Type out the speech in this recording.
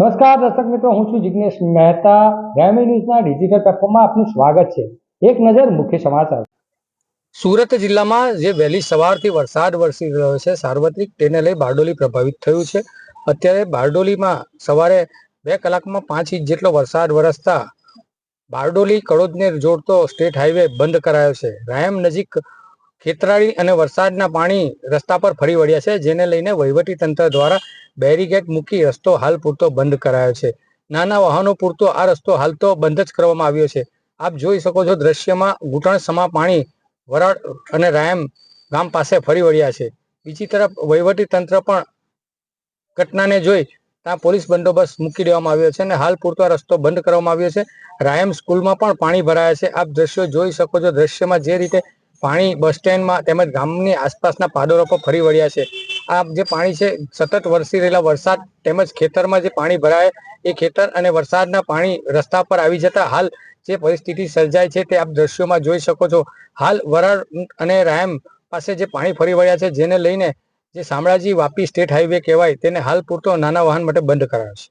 નમસ્કાર, દર્શક મિત્રો, હું છું જિગ્નેશ મહેતા. ગ્રામી ન્યૂઝના ડિજિટલ પ્લેટફોર્મમાં આપનું સ્વાગત છે. એક નજર મુખ્ય સમાચાર. સુરત જિલ્લામાં જે વહેલી સવારથી વરસાદ વરસી રહ્યો છે, સાર્વત્રિક તેને લઈ બારડોલી પ્રભાવિત થયું છે. અત્યારે બારડોલીમાં સવારે બે કલાકમાં પાંચ ઇંચ જેટલો વરસાદ વરસતા બારડોલી કડોદને જોડતો સ્ટેટ હાઈવે બંધ કરાયો છે. રાયમ નજીક ખેતરાળી અને વરસાદના પાણી રસ્તા પર ફરી વળ્યા છે, જેને લઈને વહીવટી તંત્ર દ્વારા બેરીગેટ મૂકી રસ્તો હાલ પૂરતો બંધ કરાયો છે. નાના વાહનો પૂરતો આ રસ્તો હાલ તો બંધ જ કરવામાં આવ્યો છે. આપ જોઈ શકો છો દ્રશ્યમાં ઘૂંટણ સમા પાણી વરાળ અને રાયમ ગામ પાસે ફરી વળ્યા છે. બીજી તરફ વહીવટી તંત્ર પણ ઘટનાને જોઈ ત્યાં પોલીસ બંદોબસ્ત મૂકી દેવામાં આવ્યો છે અને હાલ પૂરતો રસ્તો બંધ કરવામાં આવ્યો છે. રાયમ સ્કૂલમાં પણ પાણી ભરાયા છે. આપ દ્રશ્યો જોઈ શકો છો દ્રશ્યમાં જે રીતે પાણી બસ સ્ટેન્ડમાં તેમજ ગામની આસપાસના પાદરો પર ફરી વળ્યા છે. આ જે પાણી છે, સતત વરસી રહેલા વરસાદ તેમજ ખેતરમાં જે પાણી ભરાય, એ ખેતર અને વરસાદના પાણી રસ્તા પર આવી જતા હાલ જે પરિસ્થિતિ સર્જાય છે, તે આપ દ્રશ્યોમાં જોઈ શકો છો. હાલ વરાળ અને રાયમ પાસે જે પાણી ફરી વળ્યા છે, જેને લઈને જે શામળાજી વાપી સ્ટેટ હાઈવે કહેવાય, તેને હાલ પૂરતો નાના વાહન માટે બંધ કરાયો છે.